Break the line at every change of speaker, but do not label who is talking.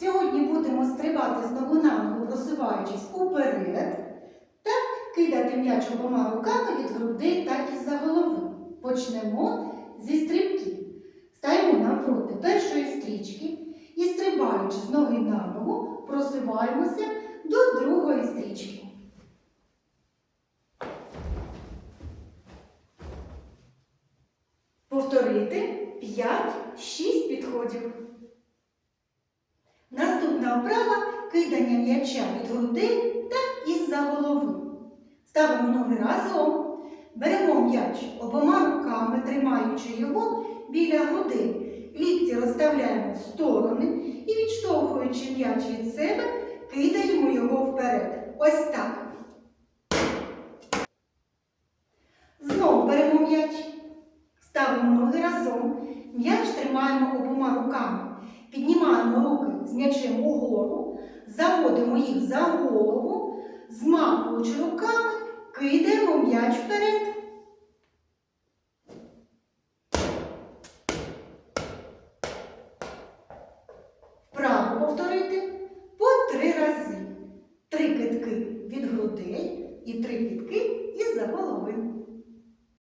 Сьогодні будемо стрибати з ноги на ногу, просуваючись уперед та кидати м'яч обома руками від грудей та із-за голови. Почнемо зі стрибків. Стаємо навпроти першої стрічки і стрибаючи з ноги на ногу, просуваємося до другої стрічки. Повторити 5-6 підходів. Наступна вправа кидання м'яча від грудей та із-за голови. Ставимо ноги разом. Беремо м'яч обома руками, тримаючи його біля грудей. Лікті розставляємо в сторони і, відштовхуючи м'яч від себе, кидаємо його вперед. Ось так. Знову беремо м'яч. Ставимо ноги разом. М'яч тримаємо обома руками. Піднімаємо руки з м'ячем угору, заводимо їх за голову, змахуючи руками, кидаємо м'яч вперед. Вправо повторити по три рази. Три китки від грудей і три китки.